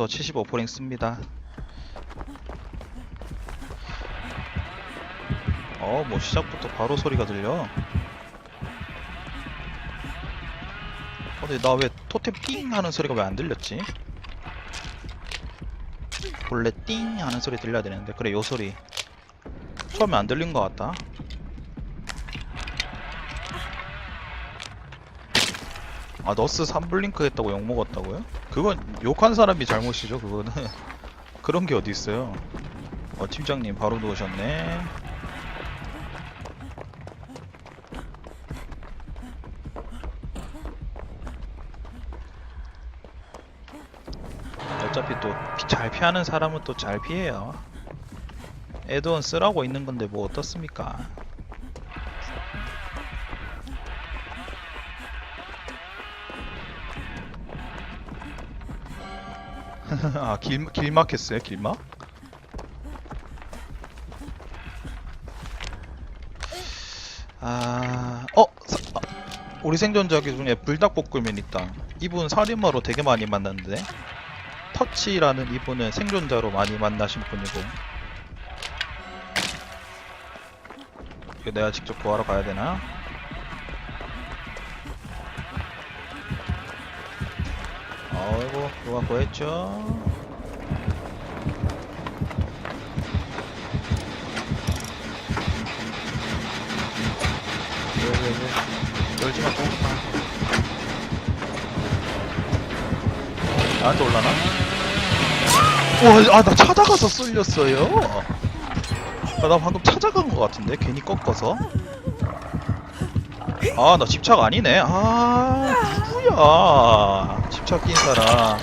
이제부터 75포랭 씁니다. 어, 뭐 시작부터 바로 소리가 들려. 어, 근데 나 왜 토템 띵 하는 소리가 왜 안 들렸지? 원래 띵 하는 소리 들려야 되는데 그래 요 소리 처음에 안 들린 것 같다. 아 너스 3블링크 했다고 욕 먹었다고요? 그건 욕한 사람이 잘못이죠 그거는. 그런 게 어디 있어요? 어 팀장님 바로 누우셨네. 어차피 또 잘 피하는 사람은 또 잘 피해요. 에드원 쓰라고 있는 건데 뭐 어떻습니까 아, 길, 길막 했어요, 길막? 아, 어? 사- 아, 우리 생존자기 중에 불닭볶음면 있다. 이분 살인마로 되게 많이 만났는데? 터치라는 이분은 생존자로 많이 만나신 분이고. 내가 직접 구하러 가야 되나? 아이고, 누가 구했죠? 왜, 왜, 왜? 열지 마, 똥 나한테 올라나? 우와, 아, 나 찾아가서 쏠렸어요. 아, 나 방금 찾아간 것 같은데? 괜히 꺾어서? 아, 나 집착 아니네. 아, 누구야? 집착 낀 사람.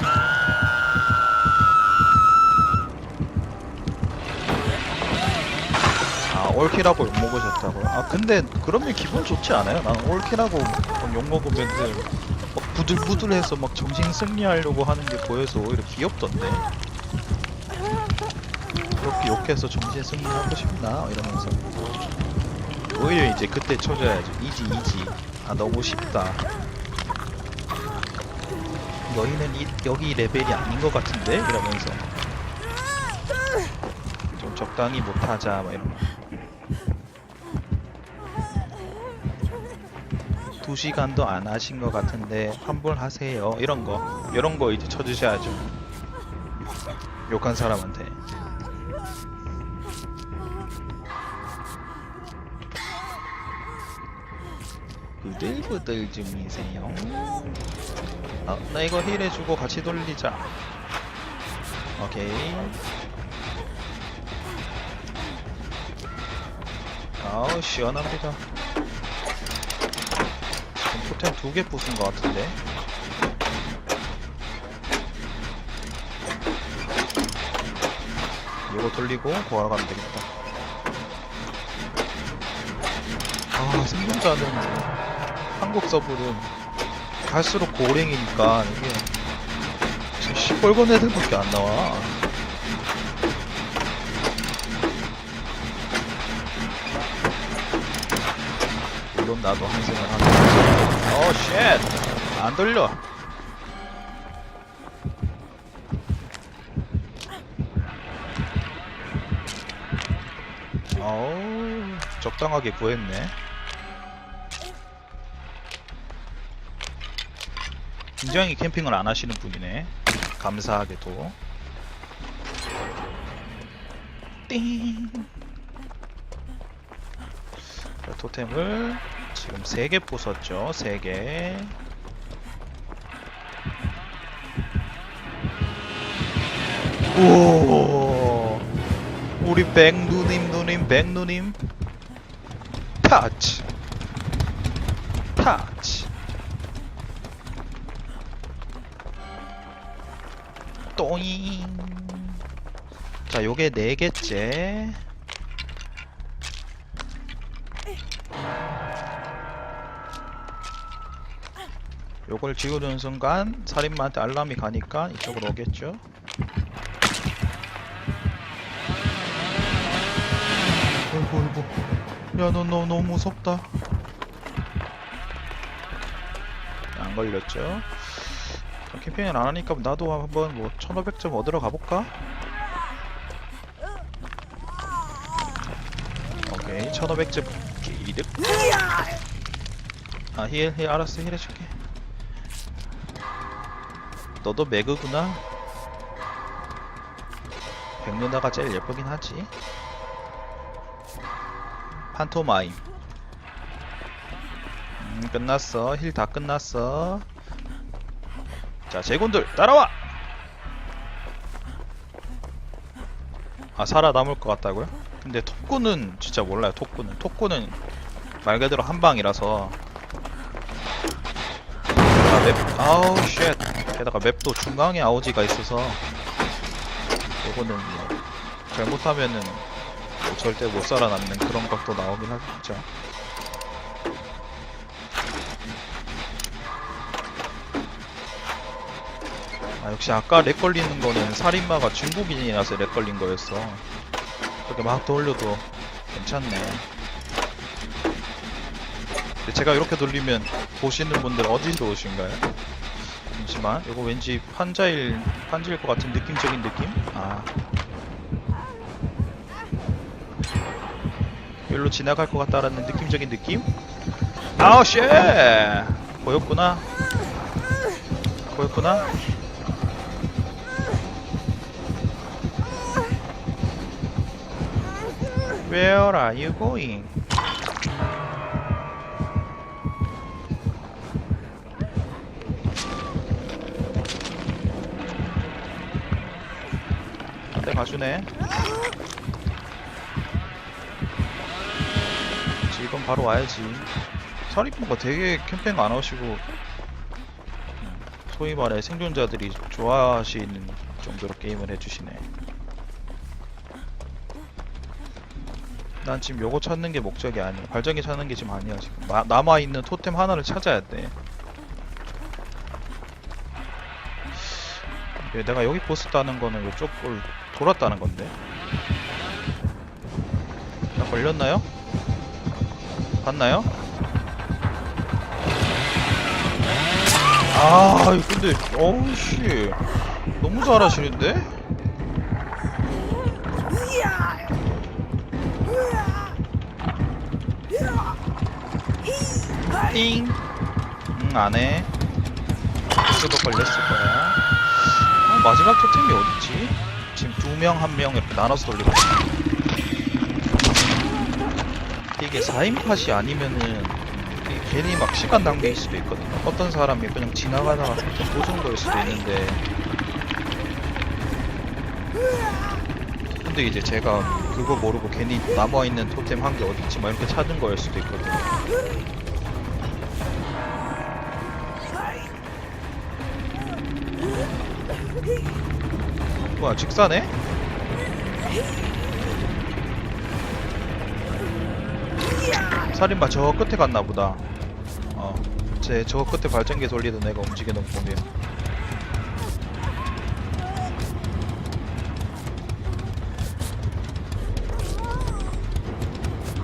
아, 올킬하고 욕먹으셨다고요? 아, 근데 그러면 기분 좋지 않아요? 나는 올킬하고 욕먹으면 막 부들부들해서 막 정신 승리하려고 하는 게 보여서 오히려 귀엽던데. 그렇게 욕해서 정신 승리하고 싶나? 이러면서. 오히려 이제 그때 쳐줘야죠. 이지 이지. 아 너무 쉽다. 너희는 이, 여기 레벨이 아닌 것 같은데? 이러면서 좀 적당히 못하자 막 이런. 두 시간도 안 하신 것 같은데 환불하세요 이런 거 이런 거 이제 쳐주셔야죠 욕한 사람한테 부들부들 중이세요? 어, 나 이거 힐 해주고 같이 돌리자. 오케이. 아우 시원합니다. 토템 두개 부순 것 같은데? 이거 돌리고 구하러 가면 되겠다. 아 생존자는 한국 서브는 갈수록 고랭이니까 이게 시뻘건 애들밖에 안 나와. 물론 나도 한승을 하는 어 쉣! 안 돌려. 어우 적당하게 구했네 굉장히 캠핑을 안 하시는 분이네. 감사하게도. 띵. 자, 토템을 지금 3개 부쉈죠. 3개. 오. 우리 백누님 누님 백누님. 타치. 타치 또잉. 자 요게 네 개째. 요걸 지우는 순간 살인마한테 알람이 가니까 이쪽으로 오겠죠? 어이구 어이구 야너 너 너무 무섭다. 안 걸렸죠 캠페인을 안 하니까 나도 한번 뭐 1500점 얻으러 가볼까? 오케이 1500점 기득. 아힐 힐 알았어. 힐 해줄게. 너도 매그구나. 백누나가 제일 예쁘긴 하지. 판토마임. 음, 끝났어. 힐 다 끝났어 자 제군들 따라와! 아 살아남을 것 같다고요? 근데 톱구는 진짜 몰라요 톱구는 톱구는 말 그대로 한방이라서. 아, 맵 아우 쉣. 게다가 맵도 중앙에 아오지가 있어서 요거는 뭐 잘못하면은 뭐 절대 못 살아남는 그런 각도 나오긴 하겠죠 아 역시 아까 렉 걸리는 거는 살인마가 중국인이라서 렉 걸린 거였어. 이렇게 막 돌려도 괜찮네. 제가 이렇게 돌리면 보시는 분들 어디서 오신가요? 잠시만. 이거 왠지 판자일 판지일 것 같은 느낌적인 느낌? 아. 여기로 지나갈 것 같다라는 느낌적인 느낌? 아우 쉣! 보였구나. 보였구나 Where are you going? 한대 가주네. 지금 바로 와야지. 서리프가 되게 캠핑 안 오시고 음, 소위 말해 생존자들이 좋아하시는 정도로 게임을 해주시네. 난 지금 요거 찾는 게 목적이 아니야. 발전기 찾는 게 지금 아니야. 지금 마- 남아있는 토템 하나를 찾아야 돼. 예, 내가 여기 보스 따는 거는 이쪽을 돌았다는 건데. 나 걸렸나요? 봤나요? 아, 근데, 어우, 씨. 너무 잘하시는데? 띵! 응, 안 해. 그도 걸렸을 거야. 어, 마지막 토템이 어딨지? 지금 두 명, 한 명 이렇게 나눠서 돌리고 있어. 이게 4인 팟이 아니면은 이게 괜히 막 시간 낭비일 수도 있거든요. 어떤 사람이 그냥 지나가다가 그 정도일 수도 있는데. 근데 이제 제가 그거 모르고 괜히 남아있는 토템 한 개 어딨지 막 이렇게 찾은 거일 수도 있거든요. 뭐야 직사네? 살인마 저 끝에 갔나 보다. 어제 저 끝에 발전기 돌리던 애가 움직이는 거 보면.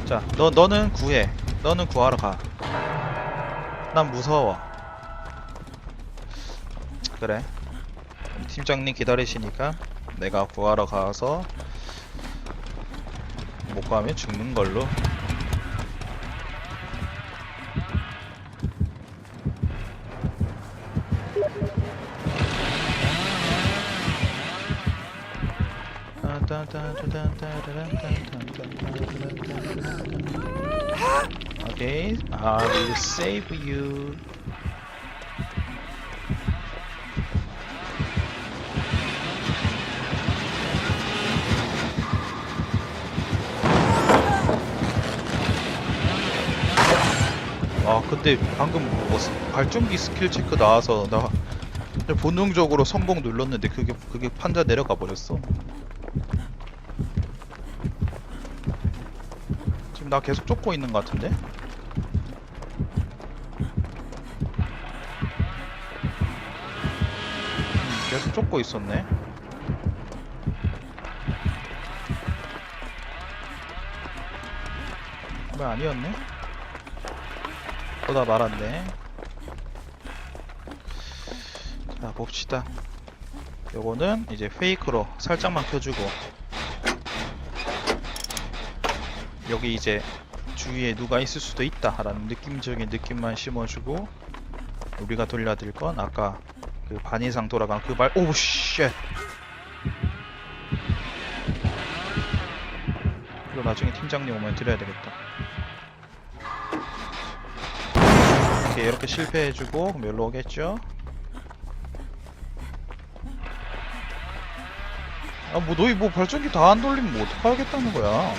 자 너, 너는 구해. 너는 구하러 가 난 무서워. 그래 팀장님 기다리시니까 내가 구하러 가서 못 가면 죽는 걸로. Okay, I will save you. 아 근데 방금 뭐 스- 발전기 스킬 체크 나와서 나 본능적으로 성공 눌렀는데 그게 그게 판자 내려가 버렸어. 지금 나 계속 쫓고 있는 것 같은데? 음, 계속 쫓고 있었네. 왜 아니었네? 또다 말았네. 자 봅시다. 요거는 이제 페이크로 살짝만 켜주고 여기 이제 주위에 누가 있을 수도 있다 라는 느낌적인 느낌만 심어주고 우리가 돌려드릴 건 아까 그 반 이상 돌아간 그발 오우 쉣! 이거 나중에 팀장님 오면 드려야 되겠다 이렇게 이렇게 실패해주고 그럼 여기로 오겠죠? 아뭐 너희 뭐 발전기 다 안 돌리면 뭐 어떡하겠다는 거야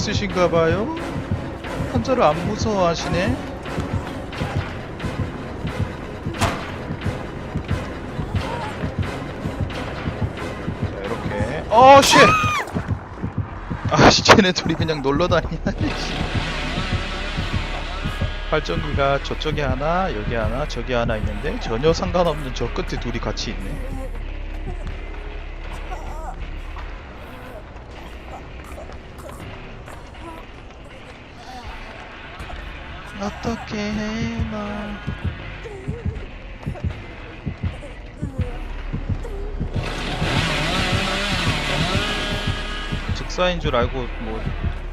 있으신가 봐요? 환자를 안 무서워하시네? 자 이렇게 어 쉣! 아씨 쟤네 둘이 그냥 놀러 다니네 씨. 발전기가 저쪽에 하나 여기 하나 저기 하나 있는데 전혀 상관없는 저 끝에 둘이 같이 있네 어떻게 해 나 즉사인 줄 알고 뭐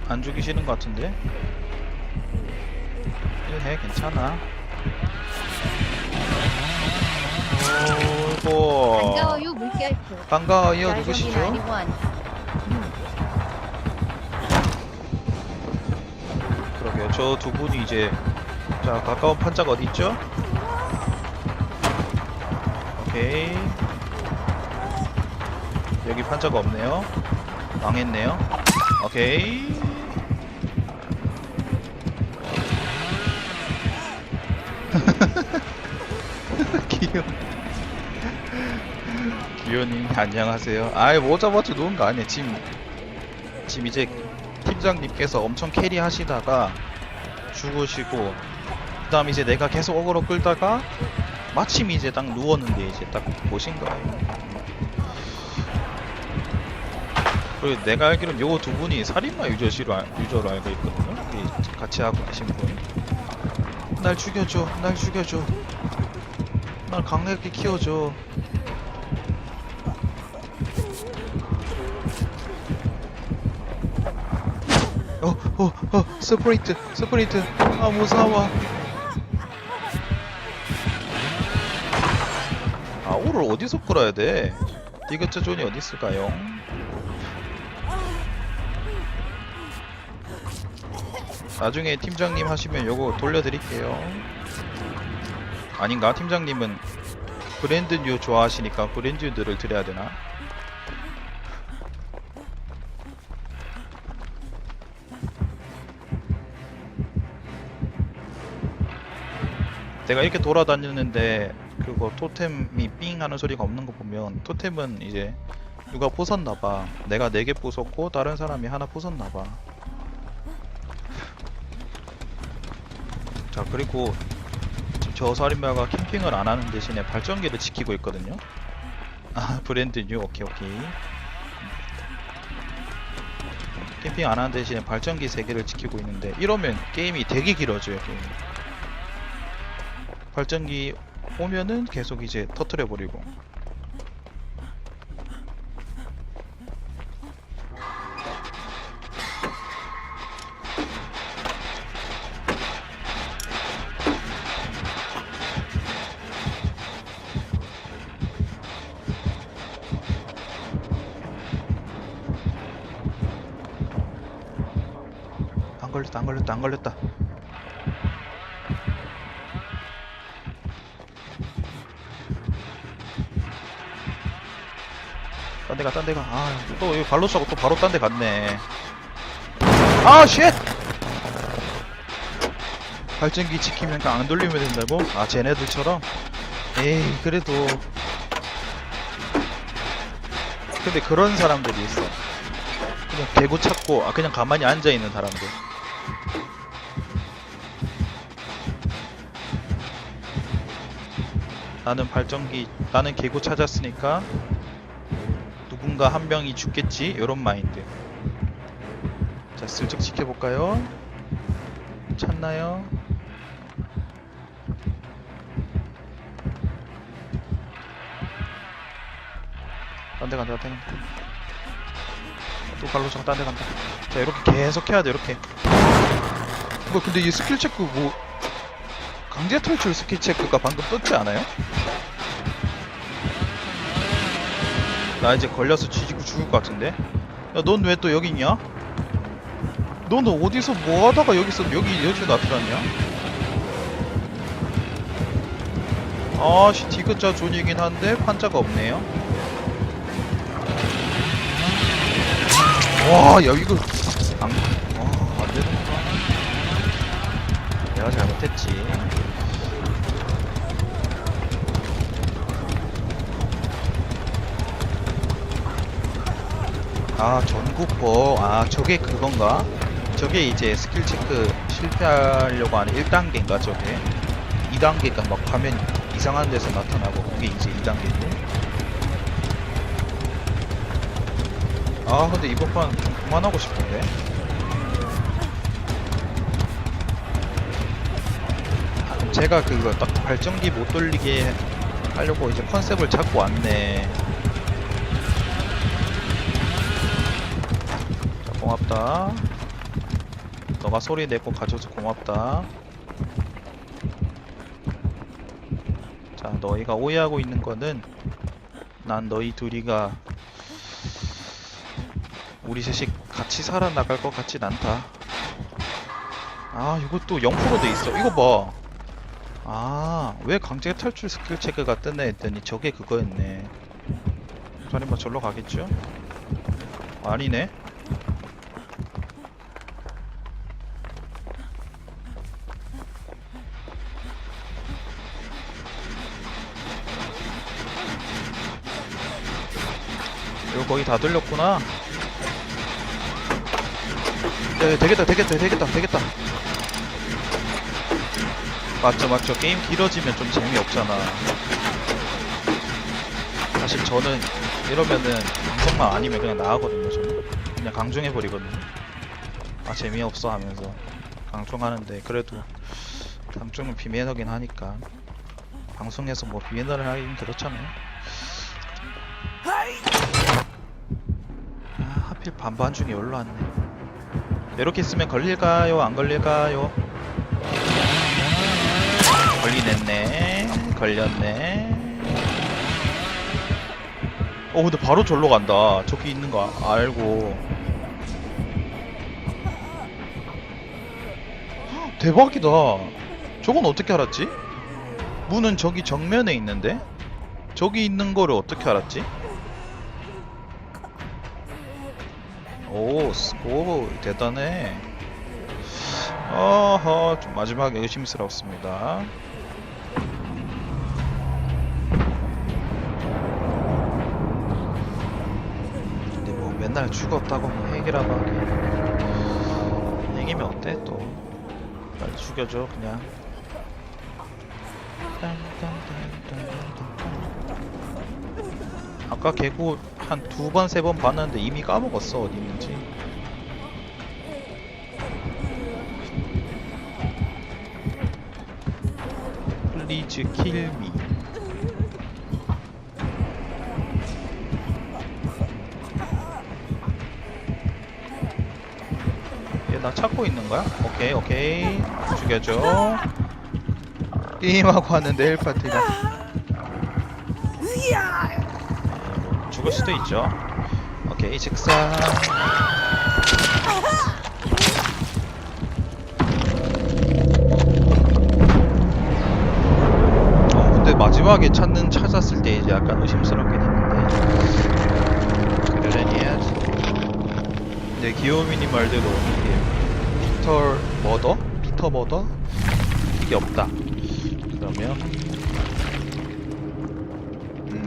안 죽이시는 것 같은데? 해 괜찮아. 오고. 반가워요 물결표. 반가워요 누구시죠? 저 두 분이 이제 자 가까운 판자가 어디 있죠? 오케이. 여기 판자가 없네요. 망했네요. 오케이. 귀여워. 귀여님 안녕하세요. 아이 뭐 잡았지 놓은 거 아니야 지금 지금 이제 팀장님께서 엄청 캐리 하시다가 죽으시고 그 다음 이제 내가 계속 어그로 끌다가 마침 이제 딱 누웠는데 이제 딱 보신 거예요. 그리고 내가 알기로는 요두 분이 살인마 유저시로 알- 유저로 알고 있거든요. 같이 하고 계신 분날 죽여줘 날 죽여줘. 날 강하게 키워줘. 어, 어, 어, 스프린트, 스프린트. 아, 무서워. 아, 오를 어디서 끌어야 돼? 디귿자 존이 어디 있을까요? 나중에 팀장님 하시면 요거 돌려드릴게요. 아닌가? 팀장님은 브랜드뉴 좋아하시니까 브랜드뉴들을 드려야 되나? 내가 이렇게 돌아다니는데 그거 토템이 삥 하는 소리가 없는 거 보면 토템은 이제 누가 부쉈나봐. 내가 4개 부쉈고 다른 사람이 하나 부쉈나봐. 자 그리고 저 살인마가 캠핑을 안 하는 대신에 발전기를 지키고 있거든요. 아 브랜드 뉴. 오케이 오케이. 캠핑 안 하는 대신에 발전기 3개를 지키고 있는데 이러면 게임이 되게 길어져요 게임이. 발전기 오면은 계속 이제 터트려 버리고. 안 걸렸다 안 걸렸다 안 걸렸다 딴 데가 딴 데가. 아또 여기 발로 차고 또 바로 딴 데 갔네. 아쉣 발전기 지키면 안 돌리면 된다고? 아 쟤네들처럼? 에이 그래도. 근데 그런 사람들이 있어. 그냥 대구 찾고 아 그냥 가만히 앉아있는 사람들. 나는 발전기 나는 개구 찾았으니까 누군가 한 명이 죽겠지? 이런 마인드. 자 슬쩍 지켜볼까요? 찾나요? 딴 데 간다 딴데 간다. 또 갈로정 딴 데 간다. 자 이렇게 계속 해야 돼 이렇게. 뭐 근데 이 스킬 체크 뭐 강제 탈출 스킬 체크가 방금 떴지 않아요? 나 이제 걸려서 뒤지고 죽을 것 같은데? 야, 넌 왜 또 여기 있냐? 너는 어디서 뭐 하다가 여기서 여기 여기 나타났냐? 아씨 디귿자 존이긴 한데 판자가 없네요. 와, 야 이거 안, 와, 안 되는구나. 내가 잘못했지. 아 전국보 아 저게 그건가? 저게 이제 스킬 체크 실패하려고 하는 1단계인가 저게? 2단계가 막 화면 이상한 데서 나타나고 그게 이제 2단계고 아 근데 이번 판좀 그만하고 싶은데? 아, 제가 그거 딱 발전기 못 돌리게 하려고 이제 컨셉을 잡고 왔네 고맙다. 너가 소리 내고 가져서 고맙다. 자, 너희가 오해하고 있는 거는 난 너희 둘이가 우리 셋이 같이 살아나갈 것 같진 않다. 아, 이것도 0%돼 있어. 이거 봐. 아, 왜 강제 탈출 스킬 체크가 뜨네 했더니 저게 그거였네. 저리 뭐 절로 가겠죠? 아니네. 거 거의 다 들렸구나. 네, 되겠다, 되겠다, 되겠다, 되겠다. 맞죠, 맞죠. 게임 길어지면 좀 재미없잖아. 사실 저는 이러면은 방송만 아니면 그냥 나가거든요, 저는. 그냥 강중해버리거든요. 아, 재미없어 하면서. 강중하는데, 그래도 강중은 비매너긴 하니까. 방송에서 뭐 비매너를 하긴 그렇잖아요. 아, 하필 반반 중에 올라왔네. 이렇게 쓰면 걸릴까요? 안 걸릴까요? 걸리냈네. 걸렸네. 어, 근데 바로 절로 간다. 저기 있는 거 아- 알고. 헉, 대박이다. 저건 어떻게 알았지? 문은 저기 정면에 있는데? 저기 있는 거를 어떻게 알았지? 오, 스- 오, 대단해. 어허, 좀 마지막에 의심스럽습니다. 근데 뭐 맨날 죽었다고 뭐 핵이라고 하기. 핵이면 어때 또? 빨리 죽여줘 그냥. 아까 개구 한 두 번 세 번 봤는데 이미 까먹었어 어디 있는지. 플리즈 킬미. 얘 나 찾고 있는 거야? 오케이 오케이 죽여줘. 게임하고 왔는데 헬파티가. 뭐 죽을 수도 있죠. 오케이 직사. 어 근데 마지막에 찾는 찾았을 때 이제 약간 의심스럽게 됐는데 그러려니 해야지. 근데 기요미님 말대로 이게 피터 머더? 피터 머더? 이게 없다. 그러면 음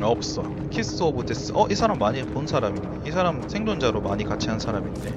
없어. 키스 오브 데스 어 이 사람 많이 본 사람이네. 이 사람 생존자로 많이 같이 한 사람인데